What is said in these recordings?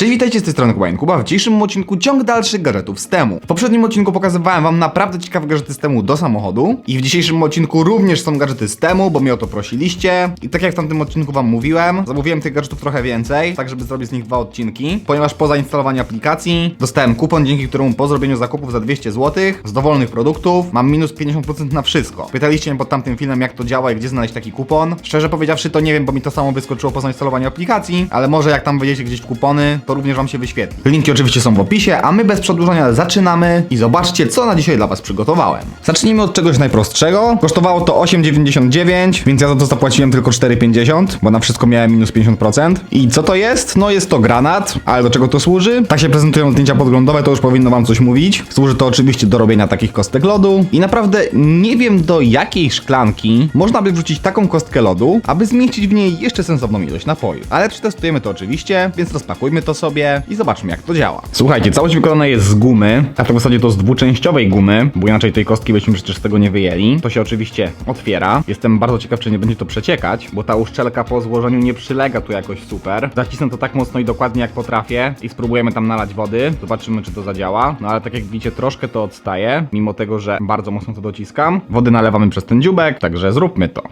Cześć, witajcie z tej strony Kuba Kuba. W dzisiejszym odcinku ciąg dalszy gadżetów z temu. W poprzednim odcinku pokazywałem wam naprawdę ciekawe gadżety z temu do samochodu i w dzisiejszym odcinku również są gadżety z temu, bo mnie o to prosiliście. I tak jak w tamtym odcinku wam mówiłem, zamówiłem tych gadżetów trochę więcej, tak żeby zrobić z nich dwa odcinki, ponieważ po zainstalowaniu aplikacji dostałem kupon, dzięki któremu po zrobieniu zakupów za 200 zł z dowolnych produktów mam minus 50% na wszystko. Pytaliście mnie pod tamtym filmem jak to działa i gdzie znaleźć taki kupon. Szczerze powiedziawszy to nie wiem, bo mi to samo wyskoczyło po zainstalowaniu aplikacji, ale może jak tam gdzieś w kupony, to również wam się wyświetli. Linki oczywiście są w opisie, a my bez przedłużania zaczynamy i zobaczcie co na dzisiaj dla was przygotowałem. Zacznijmy od czegoś najprostszego. Kosztowało to 8,99, więc ja za to zapłaciłem tylko 4,50, bo na wszystko miałem minus 50%. I co to jest? No jest to granat, ale do czego to służy? Tak się prezentują zdjęcia podglądowe, to już powinno wam coś mówić. Służy to oczywiście do robienia takich kostek lodu i naprawdę nie wiem do jakiej szklanki można by wrzucić taką kostkę lodu, aby zmieścić w niej jeszcze sensowną ilość napoju. Ale przetestujemy to oczywiście, więc rozpakujmy to sobie i zobaczmy jak to działa. Słuchajcie, całość wykonana jest z gumy, a w zasadzie to z dwuczęściowej gumy, bo inaczej tej kostki byśmy przecież z tego nie wyjęli. To się oczywiście otwiera. Jestem bardzo ciekaw, czy nie będzie to przeciekać, bo ta uszczelka po złożeniu nie przylega tu jakoś super. Zacisnę to tak mocno i dokładnie jak potrafię i spróbujemy tam nalać wody. Zobaczymy, czy to zadziała. No ale tak jak widzicie, troszkę to odstaje, mimo tego, że bardzo mocno to dociskam. Wody nalewamy przez ten dziubek, także zróbmy to.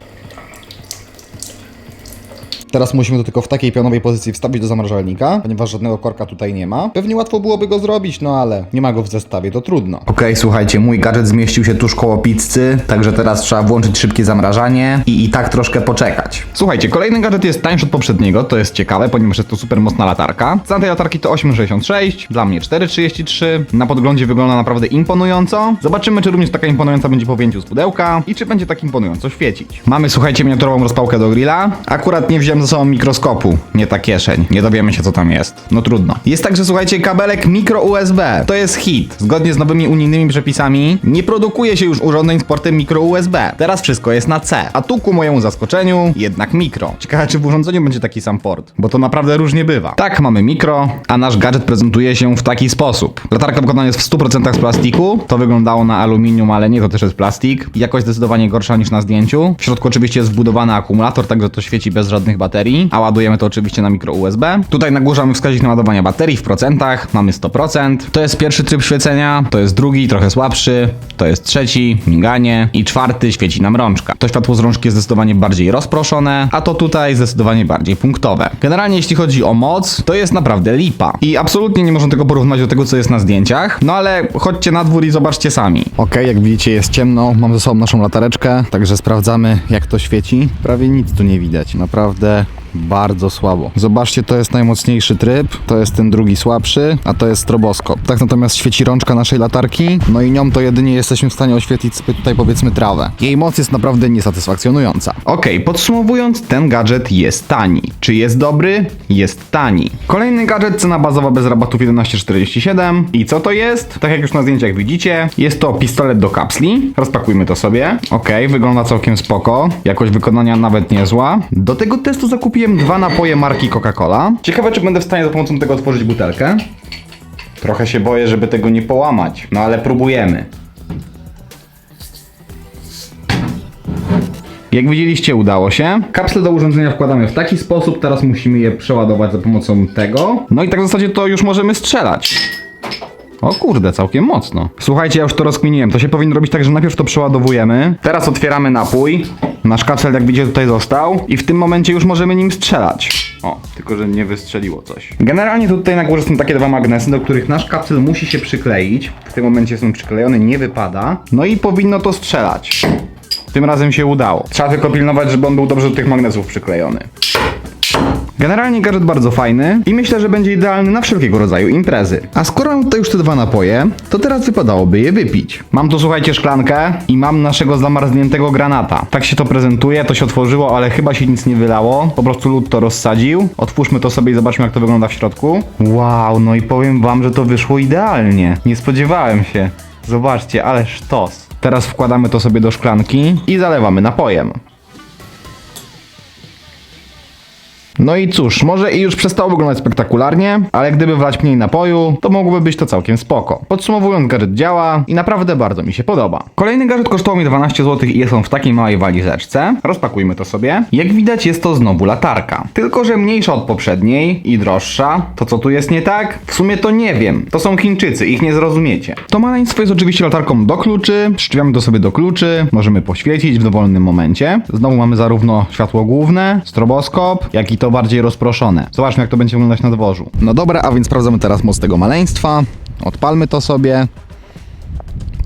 Teraz musimy to tylko w takiej pionowej pozycji wstawić do zamrażalnika, ponieważ żadnego korka tutaj nie ma. Pewnie łatwo byłoby go zrobić, no ale nie ma go w zestawie, to trudno. Okej, słuchajcie, mój gadżet zmieścił się tuż koło pizzy, także teraz trzeba włączyć szybkie zamrażanie i, i tak troszkę poczekać. Słuchajcie, kolejny gadżet jest tańszy od poprzedniego, to jest ciekawe, ponieważ jest to super mocna latarka. Cena tej latarki to 8,66, dla mnie 4,33. Na podglądzie wygląda naprawdę imponująco. Zobaczymy, czy również taka imponująca będzie po wyjęciu z pudełka i czy będzie tak imponująco świecić. Mamy, słuchajcie, miniaturową rozpałkę do grilla. Akurat nie wziąłem ze sobą mikroskopu, nie ta kieszeń. Nie dowiemy się, co tam jest. No trudno. Jest także, słuchajcie, kabelek mikro USB. To jest hit. Zgodnie z nowymi unijnymi przepisami nie produkuje się już urządzeń z portem mikro USB. Teraz wszystko jest na C. A tu ku mojemu zaskoczeniu jednak mikro. Ciekawe, czy w urządzeniu będzie taki sam port, bo to naprawdę różnie bywa. Tak, mamy mikro, a nasz gadżet prezentuje się w taki sposób. Latarka wykonana jest w 100% z plastiku. To wyglądało na aluminium, ale nie, to też jest plastik. Jakość zdecydowanie gorsza niż na zdjęciu. W środku oczywiście jest wbudowany akumulator, także to świeci bez żadnych baterii, a ładujemy to oczywiście na mikro USB. Tutaj mamy wskaźnik naładowania baterii w procentach, mamy 100%. To jest pierwszy tryb świecenia, to jest drugi, trochę słabszy, to jest trzeci, miganie i czwarty, świeci nam rączka. To światło z rączki jest zdecydowanie bardziej rozproszone, a to tutaj zdecydowanie bardziej punktowe. Generalnie jeśli chodzi o moc, to jest naprawdę lipa. I absolutnie nie można tego porównać do tego, co jest na zdjęciach, no ale chodźcie na dwór i zobaczcie sami. Okej, jak widzicie jest ciemno, mam ze sobą naszą latareczkę, także sprawdzamy jak to świeci. Prawie nic tu nie widać, naprawdę bardzo słabo. Zobaczcie, to jest najmocniejszy tryb, to jest ten drugi słabszy, a to jest stroboskop. Tak natomiast świeci rączka naszej latarki, no i nią to jedynie jesteśmy w stanie oświetlić sobie tutaj powiedzmy trawę. Jej moc jest naprawdę niesatysfakcjonująca. Okej, podsumowując, ten gadżet jest tani. Czy jest dobry? Jest tani. Kolejny gadżet, cena bazowa bez rabatów 11,47. I co to jest? Tak jak już na zdjęciach widzicie, jest to pistolet do kapsli. Rozpakujmy to sobie. Okej, wygląda całkiem spoko. Jakość wykonania nawet niezła. Do tego testu zakupiłem dwa napoje marki Coca-Cola. Ciekawe, czy będę w stanie za pomocą tego otworzyć butelkę. Trochę się boję, żeby tego nie połamać, no ale próbujemy. Jak widzieliście, udało się. Kapsle do urządzenia wkładamy w taki sposób, teraz musimy je przeładować za pomocą tego. No i tak w zasadzie to już możemy strzelać. O kurde, całkiem mocno. Słuchajcie, ja już to rozkminiłem. To się powinno robić tak, że najpierw to przeładowujemy. Teraz otwieramy napój. Nasz kapsel, jak widzicie, tutaj został. I w tym momencie już możemy nim strzelać. O, tylko że nie wystrzeliło coś. Generalnie tutaj na górze są takie dwa magnesy, do których nasz kapsel musi się przykleić. W tym momencie są przyklejone, nie wypada. No i powinno to strzelać. Tym razem się udało. Trzeba tylko pilnować, żeby on był dobrze do tych magnesów przyklejony. Generalnie gadżet bardzo fajny i myślę, że będzie idealny na wszelkiego rodzaju imprezy. A skoro mam tutaj już te dwa napoje, to teraz wypadałoby je wypić. Mam tu słuchajcie szklankę i mam naszego zamarzniętego granata. Tak się to prezentuje, to się otworzyło, ale chyba się nic nie wylało. Po prostu lód to rozsadził. Otwórzmy to sobie i zobaczmy jak to wygląda w środku. Wow, no i powiem wam, że to wyszło idealnie. Nie spodziewałem się. Zobaczcie, ale sztos. Teraz wkładamy to sobie do szklanki i zalewamy napojem. No i cóż, może i już przestało wyglądać spektakularnie, ale gdyby wlać mniej napoju, to mogłoby być to całkiem spoko. Podsumowując, gadżet działa i naprawdę bardzo mi się podoba. Kolejny gadżet kosztował mi 12 zł i jest on w takiej małej walizeczce. Rozpakujmy to sobie. Jak widać jest to znowu latarka. Tylko, że mniejsza od poprzedniej i droższa. To co tu jest nie tak? W sumie to nie wiem. To są Chińczycy, ich nie zrozumiecie. To maleństwo jest oczywiście latarką do kluczy. Przyczepiamy to sobie do kluczy. Możemy poświecić w dowolnym momencie. Znowu mamy zarówno światło główne, stroboskop, jak i to bardziej rozproszone. Zobaczmy jak to będzie wyglądać na dworzu. No dobra, a więc sprawdzamy teraz moc tego maleństwa. Odpalmy to sobie.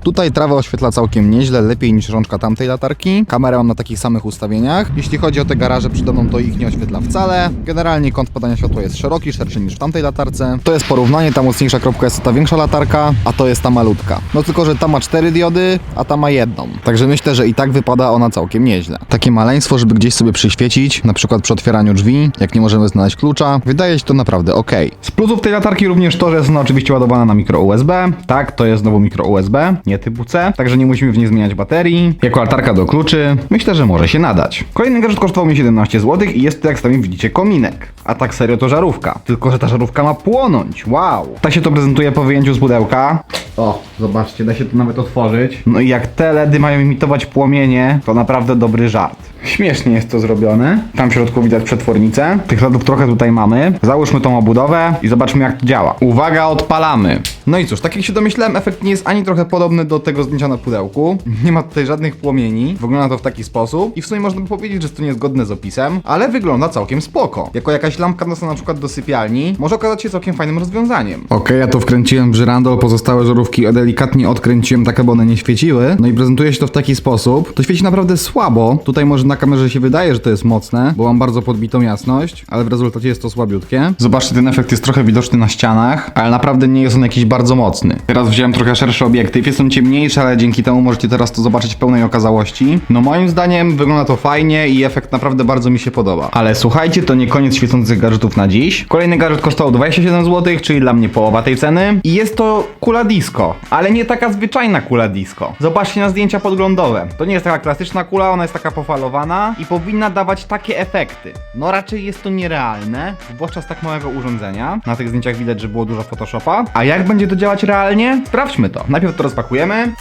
Tutaj trawę oświetla całkiem nieźle, lepiej niż rączka tamtej latarki. Kamerę mam na takich samych ustawieniach. Jeśli chodzi o te garaże przede to ich nie oświetla wcale. Generalnie kąt podania światła jest szeroki, szerszy niż w tamtej latarce. To jest porównanie, ta mocniejsza kropka jest ta większa latarka, a to jest ta malutka. No tylko, że ta ma cztery diody, a ta ma jedną. Także myślę, że i tak wypada ona całkiem nieźle. Takie maleństwo, żeby gdzieś sobie przyświecić, na przykład przy otwieraniu drzwi, jak nie możemy znaleźć klucza, wydaje się to naprawdę ok. Z plusów tej latarki również to, że jest ona oczywiście ładowana na mikro USB. Tak, to jest znowu mikro USB, nie typu C, także nie musimy w niej zmieniać baterii. Jako latarka do kluczy, myślę, że może się nadać. Kolejny gadżet kosztował mi 17 zł i jest to, jak sami widzicie, kominek. A tak serio to żarówka. Tylko, że ta żarówka ma płonąć. Wow. Tak się to prezentuje po wyjęciu z pudełka. O, zobaczcie, da się to nawet otworzyć. No i jak te LEDy mają imitować płomienie, to naprawdę dobry żart. Śmiesznie jest to zrobione. Tam w środku widać przetwornicę. Tych LEDów trochę tutaj mamy. Załóżmy tą obudowę i zobaczmy jak to działa. Uwaga, odpalamy. No i cóż, tak jak się domyślałem, efekt nie jest ani trochę podobny do tego zdjęcia na pudełku. Nie ma tutaj żadnych płomieni. Wygląda to w taki sposób. I w sumie można by powiedzieć, że jest to niezgodne z opisem, ale wygląda całkiem spoko. Jako jakaś lampka nocna na przykład do sypialni, może okazać się całkiem fajnym rozwiązaniem. Okej, ja to wkręciłem w żyrandol, pozostałe żarówki delikatnie odkręciłem tak, aby one nie świeciły. No i prezentuje się to w taki sposób. To świeci naprawdę słabo. Tutaj może na kamerze się wydaje, że to jest mocne, bo mam bardzo podbitą jasność, ale w rezultacie jest to słabiutkie. Zobaczcie, ten efekt jest trochę widoczny na ścianach, ale naprawdę nie jest on jakiś bardzo mocny. Teraz wziąłem trochę szerszy obiektyw, jest on ciemniejszy, ale dzięki temu możecie teraz to zobaczyć w pełnej okazałości. No moim zdaniem wygląda to fajnie i efekt naprawdę bardzo mi się podoba. Ale słuchajcie, to nie koniec świecących gadżetów na dziś. Kolejny gadżet kosztował 27 zł, czyli dla mnie połowa tej ceny. I jest to kula disco, ale nie taka zwyczajna kula disco. Zobaczcie na zdjęcia podglądowe. To nie jest taka klasyczna kula, ona jest taka pofalowana i powinna dawać takie efekty. No raczej jest to nierealne, zwłaszcza z tak małego urządzenia. Na tych zdjęciach widać, że było dużo Photoshopa. A jak będzie to działać realnie? Sprawdźmy to. Najpierw to rozpakujemy.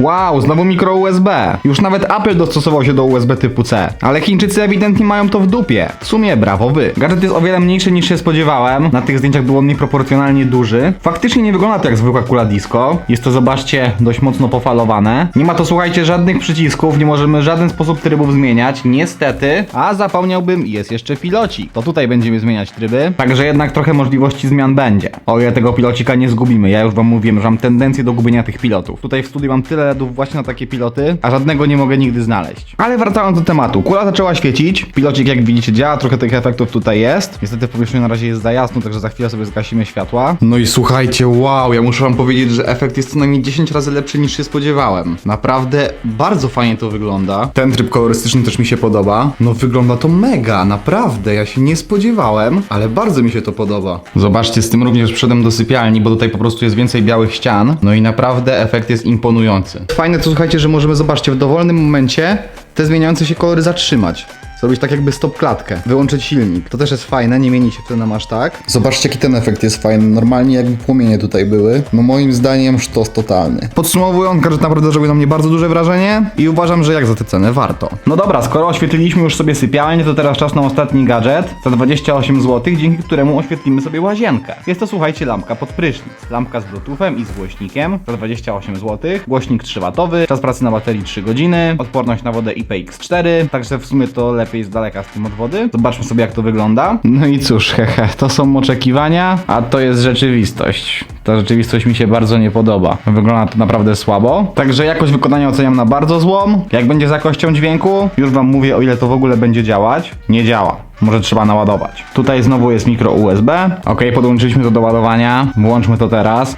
Wow, znowu mikro USB. Już nawet Apple dostosował się do USB typu C, ale Chińczycy ewidentnie mają to w dupie. W sumie brawo wy. Gadżet jest o wiele mniejszy niż się spodziewałem. Na tych zdjęciach był on nieproporcjonalnie duży. Faktycznie nie wygląda to jak zwykła kula disco. Jest to, zobaczcie, dość mocno pofalowane. Nie ma to, słuchajcie, żadnych przycisków, nie możemy w żaden sposób trybów zmieniać, niestety. A zapomniałbym, jest jeszcze pilocik. To tutaj będziemy zmieniać tryby, także jednak trochę możliwości zmian będzie. O ile tego pilocika nie zgubimy, ja już wam mówiłem, że mam tendencję do gubienia tych pilotów. Tutaj w studiu mam tyle Właśnie na takie piloty, a żadnego nie mogę nigdy znaleźć. Ale wracając do tematu, kula zaczęła świecić, pilocik jak widzicie działa, trochę tych efektów tutaj jest. Niestety w pomieszczeniu na razie jest za jasno, także za chwilę sobie zgasimy światła. No i słuchajcie, wow, ja muszę wam powiedzieć, że efekt jest co najmniej 10 razy lepszy niż się spodziewałem. Naprawdę bardzo fajnie to wygląda. Ten tryb kolorystyczny też mi się podoba. No wygląda to mega, naprawdę, ja się nie spodziewałem, ale bardzo mi się to podoba. Zobaczcie, z tym również przyszedłem do sypialni, bo tutaj po prostu jest więcej białych ścian. No i naprawdę efekt jest imponujący. Fajne to słuchajcie, że możemy, zobaczcie, w dowolnym momencie te zmieniające się kolory zatrzymać. Zrobić tak jakby stop klatkę, wyłączyć silnik. To też jest fajne, nie mieni się wtedy na aż tak. Zobaczcie jaki ten efekt jest fajny, normalnie jakby płomienie tutaj były. No moim zdaniem sztos totalny. Podsumowując, gadżet naprawdę zrobił na mnie bardzo duże wrażenie i uważam, że jak za tę cenę warto. No dobra, skoro oświetliliśmy już sobie sypialnię, to teraz czas na ostatni gadżet za 28 zł, dzięki któremu oświetlimy sobie łazienkę. Jest to słuchajcie lampka pod prysznic. Lampka z bluetoothem i z głośnikiem za 28 zł. Głośnik 3W, czas pracy na baterii 3 godziny, odporność na wodę IPX4, także w sumie to lepiej z daleka z tym od wody. Zobaczmy sobie jak to wygląda. No i cóż, hehe, to są oczekiwania, a to jest rzeczywistość. Ta rzeczywistość mi się bardzo nie podoba. Wygląda to naprawdę słabo. Także jakość wykonania oceniam na bardzo złą. Jak będzie z jakością dźwięku, już wam mówię o ile to w ogóle będzie działać. Nie działa. Może trzeba naładować. Tutaj znowu jest mikro USB. Ok, podłączyliśmy to do ładowania. Włączmy to teraz.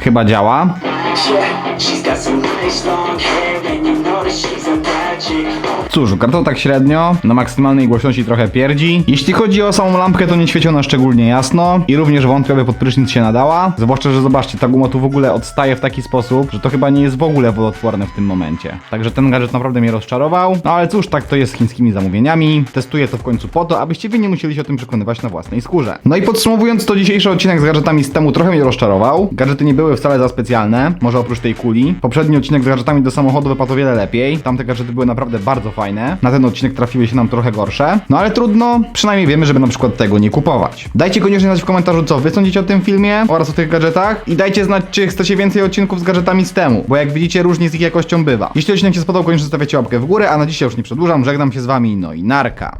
Chyba działa. Yeah, Cóż, karton tak średnio, na maksymalnej głośności trochę pierdzi. Jeśli chodzi o samą lampkę, to nie świeci ona szczególnie jasno i również wątpię, aby pod prysznic się nadała. Zwłaszcza, że zobaczcie, ta guma tu w ogóle odstaje w taki sposób, że to chyba nie jest w ogóle wodoodporne w tym momencie. Także ten gadżet naprawdę mnie rozczarował. No ale cóż, tak to jest z chińskimi zamówieniami. Testuję to w końcu po to, abyście wy nie musieli się o tym przekonywać na własnej skórze. No i podsumowując, to dzisiejszy odcinek z gadżetami z temu trochę mnie rozczarował. Gadżety nie były wcale za specjalne, może oprócz tej kuli. Poprzedni odcinek z gadżetami do samochodu wypadł o wiele lepiej. Tamte gadżety były naprawdę bardzo fajne. Na ten odcinek trafiły się nam trochę gorsze. No ale trudno, przynajmniej wiemy, żeby na przykład tego nie kupować. Dajcie koniecznie znać w komentarzu, co wy sądzicie o tym filmie oraz o tych gadżetach i dajcie znać, czy chcecie więcej odcinków z gadżetami z temu, bo jak widzicie, różnie z ich jakością bywa. Jeśli odcinek się spodobał, koniecznie zostawiacie łapkę w górę, a na dzisiaj już nie przedłużam, żegnam się z wami, no i narka.